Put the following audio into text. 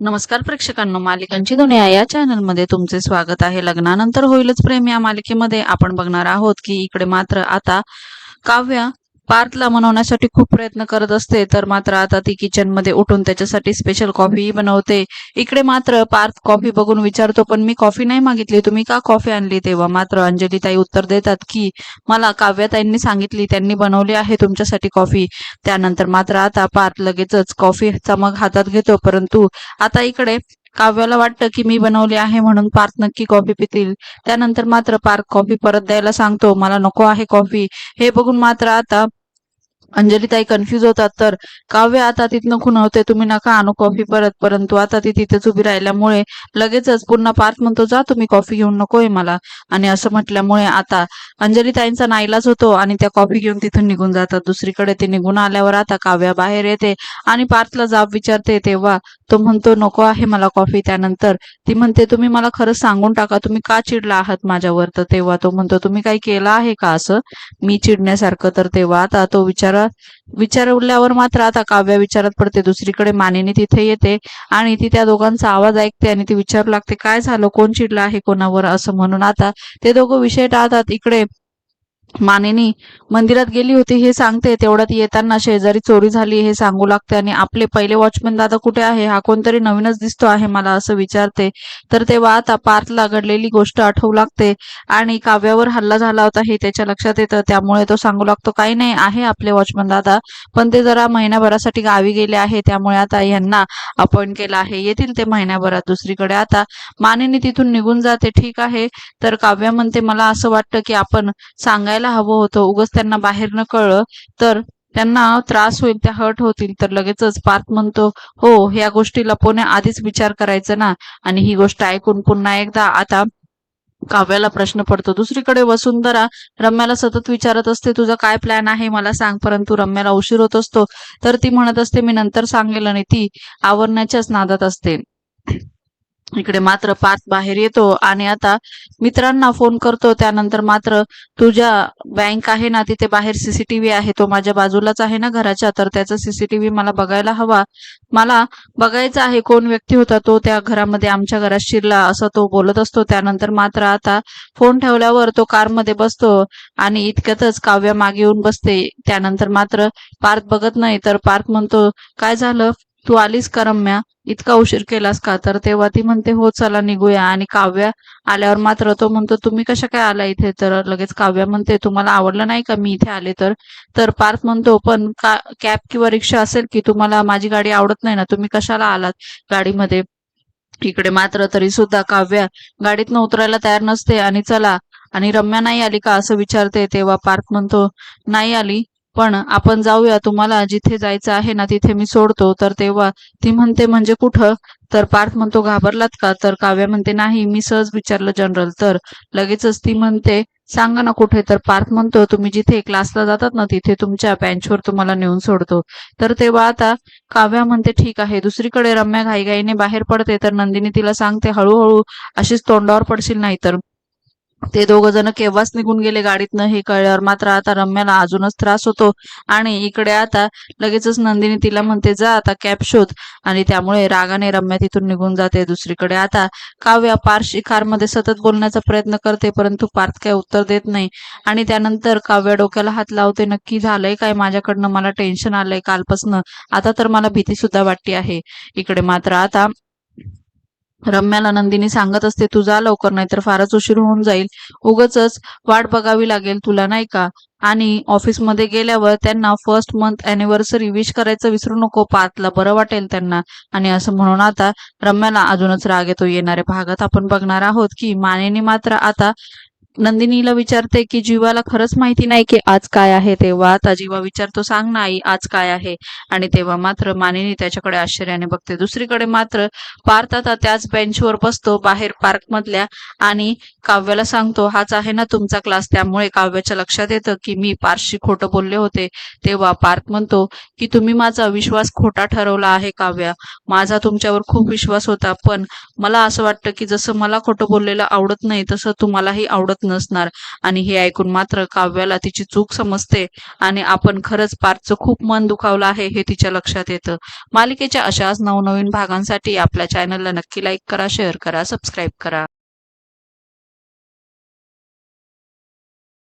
नमस्कार प्रेक्षकांनो मालिकांची दुनिया या चॅनलमध्ये तुमचे स्वागत आहे. लग्नानंतर होईलच प्रेम या मालिकेमध्ये. आपण बघणार आहोत की इकडे मात्र आता काव्या पार्थला मनवण्यासाठी खूप प्रयत्न करत असते तर मात्र आता ती किचनमध्ये उठून त्याच्यासाठी स्पेशल कॉफी बनवते. इकडे मात्र पार्थ कॉफी बघून विचारतो पण मी कॉफी नाही मागितली तुम्ही का कॉफी आणली? तेव्हा मात्र अंजली ताई उत्तर देतात की मला काव्याताईंनी सांगितली त्यांनी बनवली आहे तुमच्यासाठी कॉफी त्यानंतर मात्र आता पार्थ लगेचच कॉफीचा मग हातात घेतो परंतु आता इकडे काव्याला वाटतं की मी बनवली आहे म्हणून पार्थ नक्की कॉफी पितील. त्यानंतर मात्र पार्थ कॉफी परत द्यायला सांगतो मला नको आहे कॉफी हे बघून मात्र आता अंजलीताई कन्फ्युज होतात तर काव्य आता तिथनं खुणावते तुम्ही नका आणू कॉफी परत. परंतु आता ती तिथेच उभी राहिल्यामुळे लगेचच पुन्हा पार्थ म्हणतो जा तुम्ही कॉफी घेऊन नकोय मला. आणि असं म्हटल्यामुळे आता अंजलीताईंचा नाईलाज होतो आणि त्या कॉफी घेऊन तिथून निघून जातात. दुसरीकडे ते निघून आल्यावर आता काव्या बाहेर येते आणि पार्थला जाब विचारते तेव्हा तो म्हणतो नको आहे मला कॉफी त्यानंतर ती म्हणते तुम्ही मला खरंच सांगून टाका तुम्ही का चिडला आहात माझ्यावर? तर तेव्हा तो म्हणतो तुम्ही काही केलं आहे का असं? मी चिडण्यासारखं. तर तेव्हा आता तो विचार विचारल्यावर मात्र आता काव्या विचारात पडते. दुसरीकडे मानिनी तिथे येते आणि ती त्या दोघांचा आवाज ऐकते आणि ती विचारू लागते काय झालं? कोण चिडलं आहे कोणावर? असं म्हणून आता ते दोघं विषय टाळतात. इकडे मानेनी मंदिरात गेली होती हे सांगते. तेवढ्यात येताना शेजारी चोरी झाली हे सांगू लागते. आणि आपले पहिले वॉचमन दादा कुठे आहे? हा कोणतरी नवीनच दिसतो आहे मला असं विचारते. तर तेव्हा आता पार्थला घडलेली गोष्ट आठवू लागते आणि काव्यावर हल्ला झाला होता हे त्याच्या लक्षात येतं. त्यामुळे तो सांगू लागतो काही नाही आहे आपले वॉचमन दादा. पण ते जरा महिन्याभरासाठी गावी गेले आहे. त्यामुळे आता यांना अपॉइंट केलं आहे. येतील ते महिन्याभरात दुसरीकडे. आता मानेनी तिथून निघून जाते. ठीक आहे. तर काव्या म्हणते मला असं वाटतं की आपण सांगायला हवं होतं. उगच त्यांना बाहेर न कळलं तर त्यांना त्रास होईल त्या हर्ट होतील. तर लगेचच पार्थ म्हणतो हो या गोष्टी लपवण्या आधीच विचार करायचा ना. आणि ही गोष्ट ऐकून पुन्हा एकदा आता काव्याला प्रश्न पडतो दुसरीकडे वसुंधरा रम्याला सतत विचारत असते तुझा काय प्लॅन आहे? मला सांग. परंतु रम्याला उशीर होत असतो. तर ती म्हणत असते मी नंतर सांगेल आणि ती आवरण्याच्याच नादात असते. इकडे मात्र पार्थ बाहेर येतो आणि आता मित्रांना फोन करतो. त्यानंतर मात्र तुझ्या बँक आहे ना तिथे बाहेर सीसीटीव्ही आहे तो माझ्या बाजूलाच आहे ना घराच्या तर त्याचा सीसीटीव्ही मला बघायला हवा. मला बघायचा आहे कोण व्यक्ती होता तो त्या घरामध्ये आमच्या घरात शिरला असं तो बोलत असतो. त्यानंतर मात्र आता फोन ठेवल्यावर तो कारमध्ये बसतो आणि इतक्यातच काव्या मागे येऊन बसते. त्यानंतर मात्र पार्थ बघत नाही तर पार्थ म्हणतो काय झालं? तू आलीस करम्या? इतका उशीर केलास का? तर तेव्हा ती म्हणते हो चला निघूया. आणि काव्या आल्यावर मात्र तो म्हणतो तुम्ही कशा काय आला इथे? तर लगेच काव्या म्हणते तुम्हाला आवडलं नाही का मी इथे आले तर? तर पार्थ म्हणतो पण का कॅब किंवा रिक्षा असेल की तुम्हाला माझी गाडी आवडत नाही ना तुम्ही कशाला आलात गाडीमध्ये? इकडे मात्र तरी सुद्धा काव्या गाडीतनं उतरायला तयार नसते आणि चला आणि रम्या नाही आली का? असं विचारते. तेव्हा पार्थ म्हणतो नाही आली. पण आपण जाऊया तुम्हाला जिथे जायचं आहे ना तिथे मी सोडतो. तर तेव्हा ती म्हणते म्हणजे कुठं? तर पार्थ म्हणतो घाबरलात का? तर काव्या म्हणते नाही मी सहज विचारलं जनरल. तर लगेचच ती म्हणते सांगा ना कुठे? तर पार्थ म्हणतो तुम्ही जिथे क्लासला जातात ना तिथे तुमच्या बेंचवर तुम्हाला नेऊन सोडतो. तर तेव्हा आता काव्या म्हणते ठीक आहे दुसरीकडे रम्या घाईघाईने बाहेर पडते. तर नंदिनी तिला सांगते हळूहळू अशीच तोंडावर पडशील नाही तर ते दोघ जण केव्हाच निघून गेले गाडीतनं हे कळल्यावर मात्र आता रम्याला अजूनच त्रास होतो. आणि इकडे आता लगेचच नंदिनी तिला म्हणते जा आता कॅब शोध. आणि त्यामुळे रागाने रम्या तिथून निघून जाते. दुसरीकडे आता काव्या पारशी कारमध्ये सतत बोलण्याचा प्रयत्न करते परंतु पार्थ काय उत्तर देत नाही. आणि त्यानंतर काव्या डोक्याला हात लावते नक्की झालंय काय? माझ्याकडनं मला टेन्शन आलंय कालपासनं. आता तर मला भीती सुद्धा वाटते आहे. इकडे मात्र आता रम्याला नंदिनी सांगत असते तू जा लवकर नाहीतर फारच उशीर होऊन जाईल. उगच वाट बघावी लागेल तुला नाही का? आणि ऑफिसमध्ये गेल्यावर त्यांना फर्स्ट मंथ अॅनिव्हर्सरी विश करायचं विसरू नको पातला बरं वाटेल त्यांना. आणि असं म्हणून आता रम्याला अजूनच राग येतो येणाऱ्या भागात आपण बघणार आहोत की मानेनी मात्र आता नंदिनीला विचारते की जीवाला खरंच माहिती नाही की आज काय आहे? तेव्हा आता जीवा विचारतो सांग ना आई आज काय आहे? आणि तेव्हा मात्र मानिनी त्याच्याकडे आश्चर्याने बघते. दुसरीकडे मात्र पार्थ आता त्याच बेंचवर बसतो बाहेर पार्क मधल्या आणि काव्याला सांगतो हाच आहे ना तुमचा क्लास. त्यामुळे काव्याच्या लक्षात येतं की मी पार्शशी खोटं बोलले होते. तेव्हा पार्थ म्हणतो की तुम्ही माझा विश्वास खोटा ठरवला आहे काव्या. माझा तुमच्यावर खूप विश्वास होता पण मला असं वाटतं की जसं मला खोटं बोललेलं आवडत नाही तसं तुम्हालाही आवडत नसणार. आणि हे ऐकून मात्र काव्याला तिची चूक समजते आणि आपण खरंच पार्थचं खूप मन दुखावलं आहे हे तिच्या लक्षात येतं. मालिकेच्या अशाच नवनवीन भागांसाठी आपल्या चॅनलला नक्की लाईक करा शेअर करा सबस्क्राईब करा.